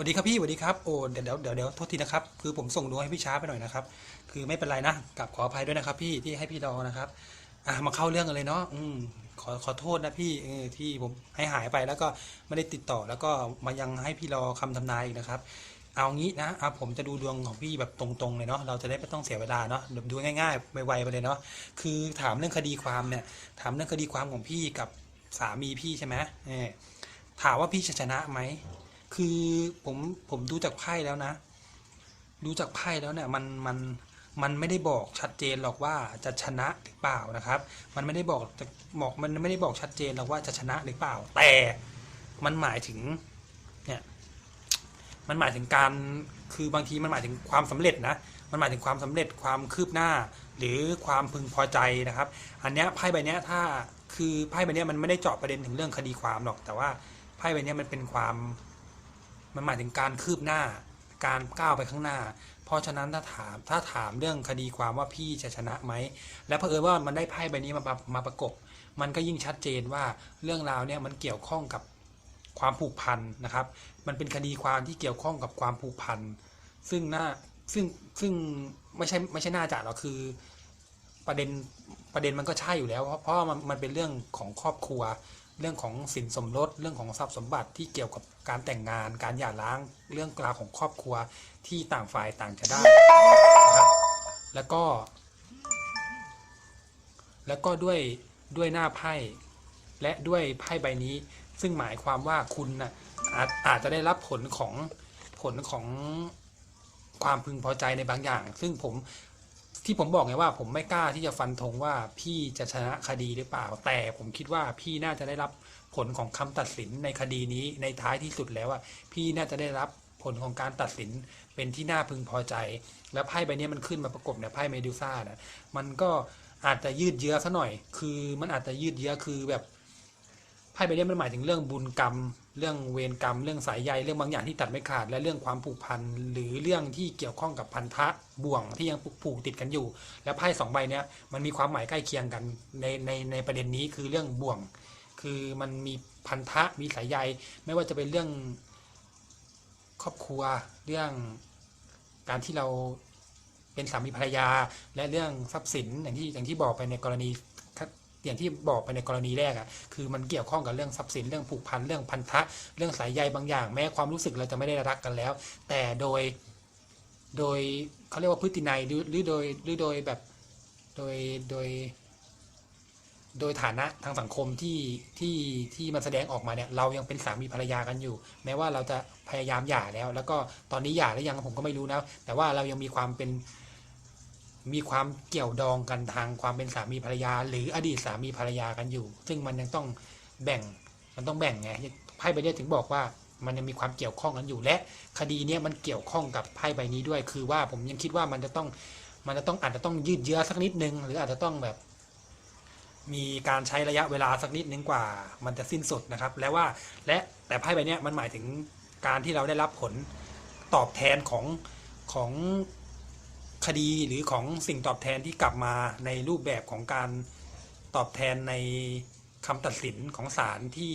วัสดีครับพี่สวัสดีครับโอ้เดี๋ยวเดี๋ยวเดี๋ยวโทษทีนะครับคือผมส่งดวงให้พี่ช้าไปหน่อยนะครับ คือไม่เป็นไรนะกลับขออภัยด้วยนะครับ พี่ที่ให้พี่รอนะครับอะมาเข้าเรื่องกันเลยเนาะอืมขอขอโทษนะพี่เออที่ผมให้หายไปแล้วก็ไม่ได้ติดต่อแล้วก็มายังให้พี่รอคำทำนายอีกนะครับ เอางี้นะอะผมจะดูดวงของพี่แบบตรงๆเลยเนาะเราจะได้ไม่ต้องเสียเวลาเนาะเดี๋ยวดูง่ายๆไวๆไปเลยเนาะคือถามเรื่องคดีความเนี่ย ถามเรื่องคดีความของพี่กับสามีพี่ใช่ไหมเออถามว่าพี่ชนะไหม คือผมผมดูจากไพ่แล้วนะ ดูจากไพ่แล้วเนี่ยมันมันมันไม่ได้บอกชัดเจนหรอกว่าจะชนะหรือเปล่านะครับ มันไม่ได้บอกจะบอกมันไม่ได้บอกชัดเจนหรอกว่าจะชนะหรือเปล่า แต่มันหมายถึงเนี่ยมันหมายถึงการคือบางทีมันหมายถึงความสำเร็จนะ มันหมายถึงความสำเร็จความคืบหน้า หรือความพึงพอใจนะครับ อันเนี้ยไพ่ใบเนี้ยถ้าคือไพ่ใบเนี้ยมันไม่ได้เจาะประเด็นถึงเรื่องคดีความหรอก แต่ว่าไพ่ใบเนี้ยมันเป็นความ มันหมายถึงการคืบหน้า การก้าวไปข้างหน้า เพราะฉะนั้นถ้าถามถ้าถามเรื่องคดีความว่าพี่จะชนะไหม และเผอิญว่ามันได้ไพ่ใบนี้มามามาประกบ มันก็ยิ่งชัดเจนว่าเรื่องราวเนี่ยมันเกี่ยวข้องกับความผูกพันนะครับ มันเป็นคดีความที่เกี่ยวข้องกับความผูกพัน ซึ่งหน่าซึ่งซึ่งไม่ใช่ไม่ใช่หน่าจะหรอกคือประเด็นประเด็นมันก็ใช่อยู่แล้ว เพราะเพราะมันมันเป็นเรื่องของครอบครัว เรื่องของสินสมรสเรื่องของทรัพย์สมบัติที่เกี่ยวกับการแต่งงาน การหย่าร้าง เรื่องราของครอบครัวที่ต่างฝ่ายต่างจะได้นะครับแล้วก็ แล้วก็ด้วยด้วยหน้าไพ่และด้วยไพ่ใบนี้ ซึ่งหมายความว่าคุณนะอาจอาจจะได้รับผลของผลของความพึงพอใจในบางอย่าง ซึ่งผม ที่ผมบอกไงว่าผมไม่กล้าที่จะฟันธงว่าพี่จะชนะคดีหรือเปล่า แต่ผมคิดว่าพี่น่าจะได้รับผลของคำตัดสินในคดีนี้ในท้ายที่สุดแล้วอะพี่น่าจะได้รับผลของการตัดสินเป็นที่น่าพึงพอใจ แล้วไพ่ใบนี้มันขึ้นมาประกบเนี่ยไพ่เมดูซ่านะมันก็อาจจะยืดเยื้อซะหน่อย คือมันอาจจะยืดเยื้อคือแบบ พ่ใบนี้มันหมายถึงเรื่องบุญกรรม เรื่องเวรกรรม เรื่องสายใยเรื่องบางอย่างที่ตัดไม่ขาด และเรื่องความผูกพันหรือเรื่องที่เกี่ยวข้องกับพันธะบ่วงที่ยังผูกติดกันอยู่ แล้วไพ่สองใบเนี้ยมันมีความหมายใกล้เคียงกันในในในประเด็นนี้คือเรื่องบ่วง คือมันมีพันธะมีสายใยไม่ว่าจะเป็นเรื่องครอบครัวเรื่องการที่เราเป็นสามีภรรยา และเรื่องทรัพย์สินอย่างที่อย่างที่บอกไปในกรณี อย่างที่บอกไปในกรณีแรกอะ่ะคือมันเกี่ยวข้องกับเรื่องทรัพย์สินเรื่องผูกพันเรื่องพันธะ เรื่องสายใยบางอย่าง แม้ความรู้สึกเราจะไม่ได้รักกันแล้ว แต่โดย โดยเขาเรียกว่าพฤตินัยหรือหรือโดยหรือโดยแบบโดยโดย โดยฐานะทางสังคมที่ที่ที่มันแสดงออกมาเนี่ยเรายังเป็นสามีภรรยากันอยู่ แม้ว่าเราจะพยายามหย่าแล้ว แล้วก็ตอนนี้หย่าแล้วยังผมก็ไม่รู้นะแต่ว่าเรายังมีความเป็น มีความเกี่ยวดองกันทางความเป็นสามีภรรยา หรืออดีตสามีภรรยากันอยู่ ซึ่งมันยังต้องแบ่งมันต้องแบ่งไงไพ่ใบนี้ถึงบอกว่ามันยังมีความเกี่ยวข้องกันอยู่และ คดีนี้มันเกี่ยวข้องกับไพ่ใบนี้ด้วย คือว่าผมยังคิดว่ามันจะต้องมันจะต้องอาจจะต้องยืดเยื้อสักนิดนึง หรืออาจจะต้องแบบ มีการใช้ระยะเวลาสักนิดนึงกว่า มันจะสิ้นสุดนะครับ และว่าและแต่ไพ่ใบนี้มันหมายถึงการที่เราได้รับผลตอบแทนของของ คดีหรือของสิ่งตอบแทนที่กลับมาในรูปแบบของการตอบแทนในคำตัดสินของศาลที่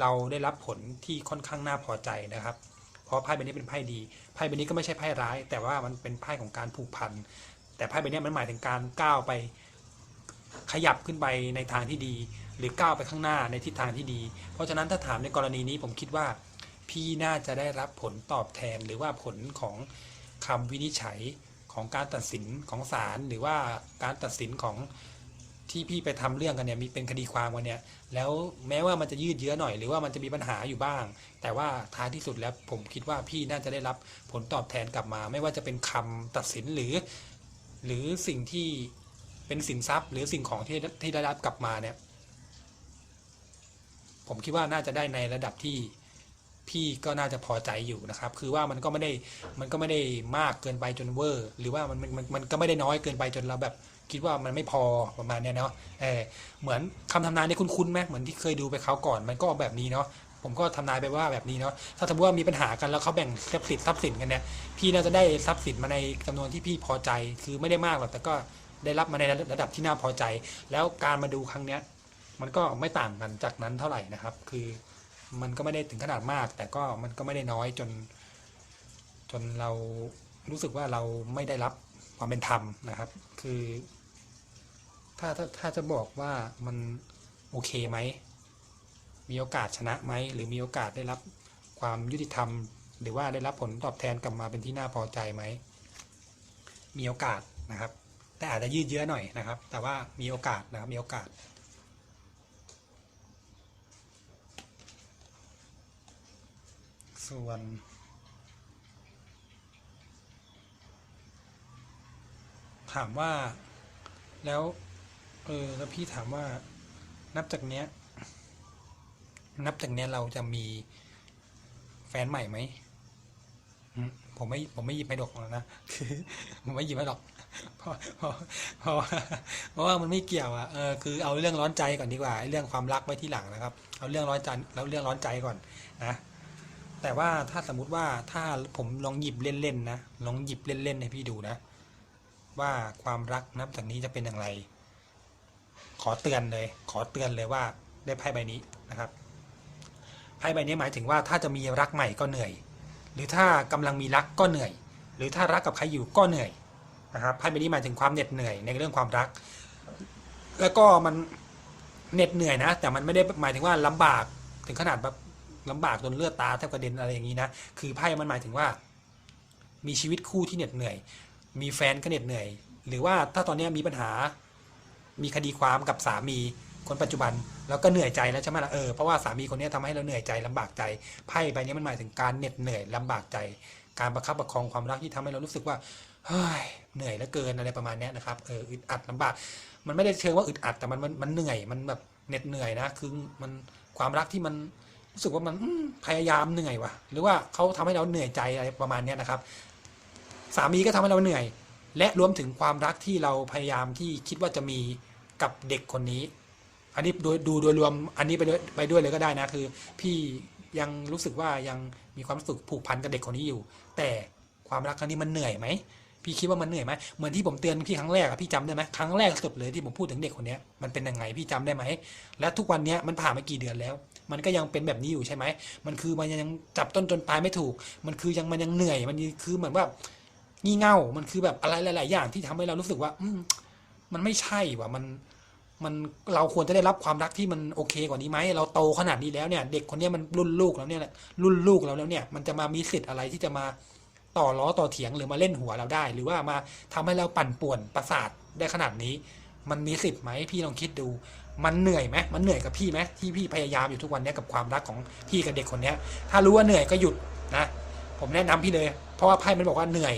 เราได้รับผลที่ค่อนข้างน่าพอใจนะครับ เพราะไพ่ใบนี้เป็นไพ่ดีไพ่ใบนี้ก็ไม่ใช่ไพ่ร้าย แต่ว่ามันเป็นไพ่ของการผูกพัน แต่ไพ่ใบนี้มันหมายถึงการก้าวไป ขยับขึ้นไปในทางที่ดี หรือก้าวไปข้างหน้าในทิศทางที่ดี เพราะฉะนั้นถ้าถามในกรณีนี้ผมคิดว่า พี่น่าจะได้รับผลตอบแทนหรือว่าผลของคำวินิจฉัย ของการตัดสินของศาลหรือว่าการตัดสินของที่พี่ไปทำเรื่องกันเนี่ยมีเป็นคดีความกันเนี่ยแล้วแม้ว่ามันจะยืดเยื้อหน่อย หรือว่ามันจะมีปัญหาอยู่บ้าง แต่ว่าท้ายที่สุดแล้วผมคิดว่าพี่น่าจะได้รับผลตอบแทนกลับมา ไม่ว่าจะเป็นคำตัดสินหรือ หรือสิ่งที่เป็นสินทรัพย์ หรือสิ่งของที่ที่ได้รับกลับมาเนี่ยผมคิดว่าน่าจะได้ในระดับที่ พี่ก็น่าจะพอใจอยู่นะครับ คือว่ามันก็ไม่ได้มันก็ไม่ได้มากเกินไปจนเวอร์ หรือว่ามันมันมันก็ไม่ได้น้อยเกินไปจนเราแบบคิดว่ามันไม่พอประมาณเนี้ยเนาะเออเหมือนคำทำนายเนี่ยคุ้นๆไหมเหมือนที่เคยดูไปเขาก่อนมันก็แบบนี้เนาะผมก็ทำนายไปว่าแบบนี้เนาะถ้าสมมติว่ามีปัญหากันแล้วเขาแบ่งทรัพย์สินทรัพย์สินกันเนี่ยพี่น่าจะได้ทรัพย์สินมาในจำนวนที่พี่พอใจคือไม่ได้มากหรอกแต่ก็ได้รับมาในระดับที่น่าพอใจ แล้วการมาดูครั้งเนี้ยมันก็ไม่ต่างกันจากนั้นเท่าไหร่นะครับ คือ มันก็ไม่ได้ถึงขนาดมาก แต่ก็มันก็ไม่ได้น้อยจน จนเรารู้สึกว่าเราไม่ได้รับความเป็นธรรมนะครับ คือ ถ้าถ้าถ้าจะบอกว่ามันโอเคไหม มีโอกาสชนะไหม หรือมีโอกาสได้รับความยุติธรรม หรือว่าได้รับผลตอบแทนกลับมาเป็นที่น่าพอใจไหม มีโอกาสนะครับ แต่อาจจะยืดเยื้อหน่อยนะครับ แต่ว่ามีโอกาสนะครับ มีโอกาส ส่วน ถามว่าแล้วเออแล้วพี่ถามว่านับจากเนี้ย นับจากเนี้ยเราจะมีแฟนใหม่ไหมผมไม่ผมไม่หยิบไม่ดอกหรอกนะคือผมไม่หยิบไม่ดอกเพราะเพราะเพราะว่าเพราะว่ามันไม่เกี่ยวอะเออคือเอาเรื่องร้อนใจก่อนดีกว่าเรื่องความรักไว้ที่หลังนะครับ เอาเรื่องร้อนใจแล้วเรื่องร้อนใจก่อนนะ แต่ว่าถ้าสมมุติว่าถ้าผมลองหยิบเล่นๆนะลองหยิบเล่นๆให้พี่ดูนะ ว่าความรักนับจากนี้จะเป็นอย่างไร ขอเตือนเลย ขอเตือนเลยว่าได้ไพ่ใบนี้นะครับไพ่ใบนี้หมายถึงว่าถ้าจะมีรักใหม่ก็เหนื่อย หรือถ้ากำลังมีรักก็เหนื่อย หรือถ้ารักกับใครอยู่ก็เหนื่อยนะครับไพ่ใบนี้หมายถึงความเหน็ดเหนื่อยในเรื่องความรัก แล้วก็มันเหน็ดเหนื่อยนะ แต่มันไม่ได้หมายถึงว่าลำบากถึงขนาดแบบ ลำบากจนเลือดตาแทบกระเด็นอะไรอย่างนี้นะคือไพ่มันหมายถึงว่า มีชีวิตคู่ที่เหน็ดเหนื่อย มีแฟนก็เหน็ดเหนื่อย หรือว่าถ้าตอนนี้มีปัญหา มีคดีความกับสามีคนปัจจุบันแล้วก็เหนื่อยใจแล้วใช่ไหมล่ะเออเพราะว่าสามีคนนี้ยทำให้เราเหนื่อยใจลำบากใจไพ่ใบนี้มันหมายถึงการเหน็ดเหนื่อยลำบากใจ การประคับประคองความรักที่ทำให้เรารู้สึกว่าเฮ้ยเหนื่อยเหลือเกินอะไรประมาณนี้นะครับเอออึดอัดลำบาก มันไม่ได้เชิงว่าอึดอัดแต่มันมันมันเหนื่อยมันแบบเหน็ดเหนื่อยนะคือมันความรักที่มัน รู้สึกว่ามันพยายามเหนื่อยว่ะหรือว่าเขาทำให้เราเหนื่อยใจอะไรประมาณนี้นะครับสามีก็ทำให้เราเหนื่อย และรวมถึงความรักที่เราพยายามที่คิดว่าจะมีกับเด็กคนนี้ อันนี้ดดูโดยรวมอันนี้ไปด้วยไปด้วยเลยก็ได้นะคือ พี่ยังรู้สึกว่ายังมีความรู้สึกผูกพันกับเด็กคนนี้อยู่ แต่ความรักครั้งนี้มันเหนื่อยไหม พี่คิดว่ามันเหนื่อยไหมเหมือนที่ผมเตือนพี่ครั้งแรกอะพี่จำได้ไหมครั้งแรกสุดเลยที่ผมพูดถึงเด็กคนนี้มันเป็นยังไงพี่จำได้ไหมและทุกวันนี้มันผ่านมากี่เดือนแล้ว มันก็ยังเป็นแบบนี้อยู่ใช่ไหมมันคือมันยังจับต้นจนปลายไม่ถูก มันคือยังมันยังเหนื่อยมันคือเหมือนว่างี่เง่ามันคือแบบอะไรหลาย ๆ อย่างที่ทำให้เรารู้สึกว่า อืมันไม่ใช่ว่ะมันมันเราควรจะได้รับความรักที่มันโอเคกว่านี้ไหมเราโตขนาดนี้แล้วเนี่ย เด็กคนนี้มันรุ่นลูกแล้วเนี่ยรุ่นลูกเราแล้วเนี่ย มันจะมามีสิทธิ์อะไรที่จะมา ต่อล้อต่อเถียงหรือมาเล่นหัวเราได้ หรือว่ามาทำให้เราปั่นป่วนประสาทได้ขนาดนี้ มันมีสิทธิ์ไหมพี่ลองคิดดู มันเหนื่อยไหมมันเหนื่อยกับพี่ไหมที่พี่พยายามอยู่ทุกวันนี้กับความรักของพี่กับเด็กคนนี้ถ้ารู้ว่าเหนื่อยก็หยุดนะ ผมแนะนำพี่เลย เพราะว่าไพ่มันบอกว่าเหนื่อย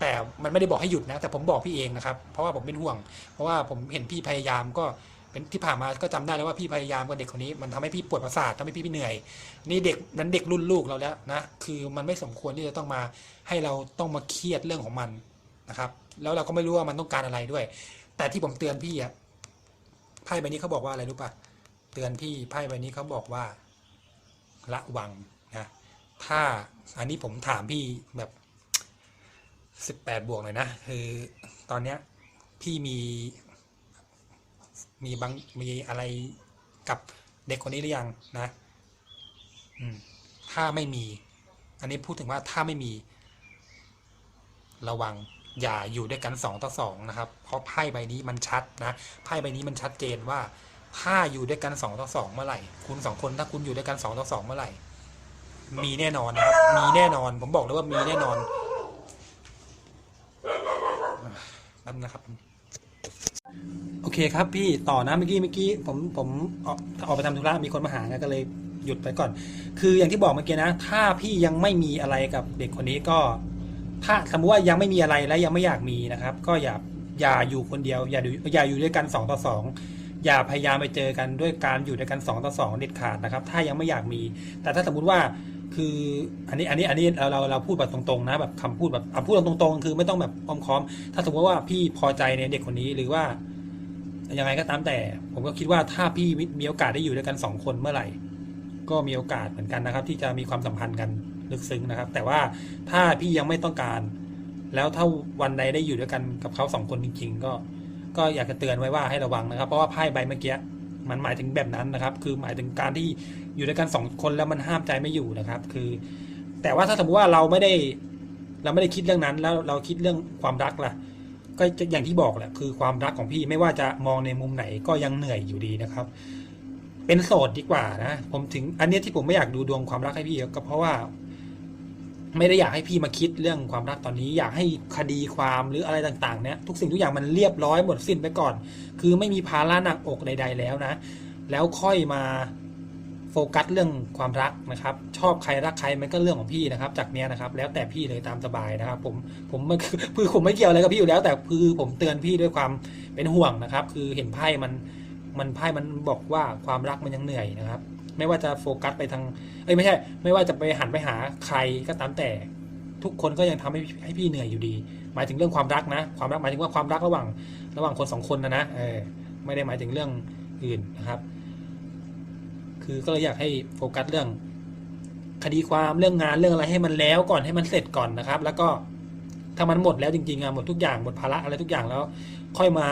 แต่มันไม่ได้บอกให้หยุดนะ แต่ผมบอกพี่เองนะครับ เพราะว่าผมเป็นห่วง เพราะว่าผมเห็นพี่พยายามก็ เป็นที่ผ่านมาก็จำได้แล้วว่าพี่พยายามกับเด็กคนนี้ มันทำให้พี่ปวดประสาททำให้พี่เหนื่อย นี่เด็กนั้นเด็กรุ่นลูกเราแล้วนะคือมันไม่สมควรที่จะต้องมาให้เราต้องมาเครียดเรื่องของมันนะครับ แล้วเราก็ไม่รู้ว่ามันต้องการอะไรด้วย แต่ที่ผมเตือนพี่อะไพ่ใบนี้เขาบอกว่าอะไรรู้ปะเตือนพี่ไพ่ใบนี้เขาบอกว่าระวังนะถ้าอันนี้ผมถามพี่แบบสิบแปดบวกเลยนะคือตอนเนี้ยพี่มี มีบางมีอะไรกับเด็กคนนี้หรือยังนะถ้าไม่มี อันนี้พูดถึงว่าถ้าไม่มี ระวังอย่าอยู่ด้วยกันสองต่อสองนะครับ เพราะไพ่ใบนี้มันชัดนะไพ่ใบนี้มันชัดเจนว่า ถ้าอยู่ด้วยกันสองต่อสองเมื่อไหร่ คุณสองคนถ้าคุณอยู่ด้วยกันสองต่อสองเมื่อไหร่ มีแน่นอนนะครับมีแน่นอน ผมบอกเลยว่ามีแน่นอนนั่นนะครับ โอเคครับพี่ต่อนะเมื่อกี้เมื่อกี้ผมผมออกออกไปทำธุระมีคนมาหาไงก็เลยหยุดไปก่อน คืออย่างที่บอกเมื่อกี้นะ ถ้าพี่ยังไม่มีอะไรกับเด็กคนนี้ก็ ถ้าสมมติว่ายังไม่มีอะไรและยังไม่อยากมีนะครับ ก็อย่าอย่าอยู่คนเดียว อย่าอยู่อย่าอยู่ด้วยกันสองต่อสองอย่าพยายามไปเจอกันด้วยการอยู่ด้วยกันสองต่อสองเด็ดขาดนะครับ ถ้ายังไม่อยากมี แต่ถ้าสมมุติว่า คืออันนี้อันนี้อันนี้เราเราเราพูดแบบตรงๆนะแบบคำพูดแบบพูดตรงๆ คือไม่ต้องแบบอ้อมค้อม ถ้าสมมติว่าพี่พอใจในเด็กคนนี้หรือว่ายังไงก็ตามแต่ ผมก็คิดว่าถ้าพี่มีโอกาสได้อยู่ด้วยกันสองคนเมื่อไหร่ ก็มีโอกาสเหมือนกันนะครับ ที่จะมีความสัมพันธ์กันลึกซึ้งนะครับ แต่ว่าถ้าพี่ยังไม่ต้องการ แล้วถ้าวันใดได้อยู่ด้วยกันกับเขาสองคนจริง ๆ ก็ก็อยากจะเตือนไว้ว่าให้ระวังนะครับ เพราะว่าไพ่ใบเมื่อกี้ มันหมายถึงแบบนั้นนะครับ คือหมายถึงการที่อยู่ด้วยกันสองคนแล้วมันห้ามใจไม่อยู่นะครับ คือ แต่ว่าถ้าสมมติว่าเราไม่ได้เราไม่ได้คิดเรื่องนั้นแล้วเราคิดเรื่องความรักล่ะ ก็อย่างที่บอกแหละคือความรักของพี่ไม่ว่าจะมองในมุมไหนก็ยังเหนื่อยอยู่ดีนะครับ เป็นโสดดีกว่านะ ผมถึงอันเนี้ยที่ผมไม่อยากดูดวงความรักให้พี่ก็เพราะว่า ไม่ได้อยากให้พี่มาคิดเรื่องความรักตอนนี้ อยากให้คดีความหรืออะไรต่างๆเนี่ยทุกสิ่งทุกอย่างมันเรียบร้อยหมดสิ้นไปก่อน คือไม่มีภาระหนักอกใด ๆ แล้วนะ แล้วค่อยมาโฟกัสเรื่องความรักนะครับ ชอบใครรักใครมันก็เรื่องของพี่นะครับ จากเนี้ยนะครับ แล้วแต่พี่เลยตามสบายนะครับ ผมผมมันคือคือผมไม่เกี่ยวอะไรกับพี่อยู่แล้ว แต่คือผมเตือนพี่ด้วยความเป็นห่วงนะครับ คือเห็นไพ่มันมันไพ่มันบอกว่าความรักมันยังเหนื่อยนะครับ ไม่ว่าจะโฟกัสไปทางเอ้ยไม่ใช่ ไม่ว่าจะไปหันไปหาใครก็ตามแต่ ทุกคนก็ยังทำให้ให้พี่เหนื่อยอยู่ดี หมายถึงเรื่องความรักนะ ความรักหมายถึงว่าความรักระหว่าง ระหว่างคนสองคนนะนะเออไม่ได้หมายถึงเรื่องอื่นนะครับ คือก็เลยอยากให้โฟกัสเรื่อง คดีความเรื่องงานเรื่องอะไรให้มันแล้วก่อนให้มันเสร็จก่อนนะครับ แล้วก็ถ้ามันหมดแล้วจริงๆอะหมดทุกอย่างหมดภาระอะไรทุกอย่างแล้ว ค่อยมา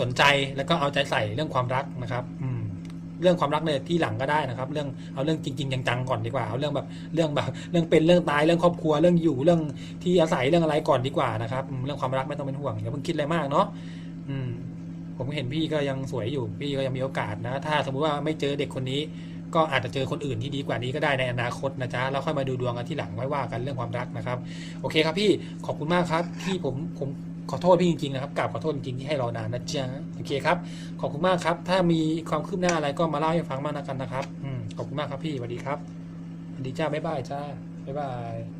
สนใจแล้วก็เอาใจใส่เรื่องความรักนะครับ อืม เรื่องความรักเนี่ยที่หลังก็ได้นะครับ เรื่องเอาเรื่องจริง ๆ จังๆก่อนดีกว่าเอาเรื่องแบบเรื่องแบบเรื่องเป็นเรื่องตายเรื่องครอบครัวเรื่องอยู่เรื่องที่อาศัยเรื่องอะไรก่อนดีกว่านะครับ เรื่องความรักไม่ต้องเป็นห่วงอย่าเพิ่งคิดอะไรมากเนาะอืม ผมเห็นพี่ก็ยังสวยอยู่ พี่ก็ยังมีโอกาสนะ ถ้าสมมุติว่าไม่เจอเด็กคนนี้ ก็อาจจะเจอคนอื่นที่ดีกว่านี้ก็ได้ในอนาคตนะจ๊ะแล้วค่อยมาดูดวงกันที่หลังไว้ว่ากันเรื่องความรักนะครับ โอเคครับพี่ขอบคุณมากครับที่ผมผม ขอโทษพี่จริงๆนะครับกราบขอโทษจริงๆที่ให้รอนานนะจ๊ะโอเคครับ ขอบคุณมากครับ ถ้ามีความคืบหน้าอะไรก็มาเล่าให้ฟังมากนะกันนะครับ อืมขอบคุณมากครับพี่สวัสดีครับสวัสดีจ้าบ๊ายบายจ้าบ๊ายบาย